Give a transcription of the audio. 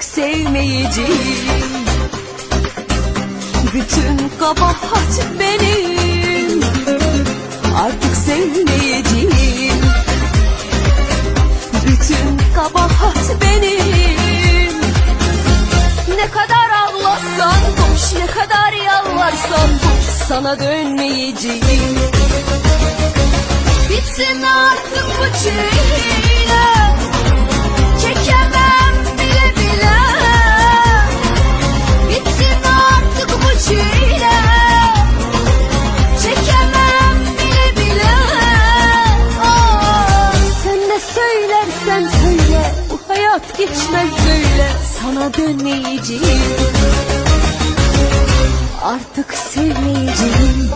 artık sevmeyeceğim. Bütün kabahat benim. Artık sevmeyeceğim. Bütün kabahat benim. Ne kadar ağlasan boş Ne kadar yalvarsan boş Sana dönmeyeceğim. Bitsin artık bu çile söylersen söyle Bu hayat geçmez böyle. Sana dönmeyeceğim. Artık sevmeyeceğim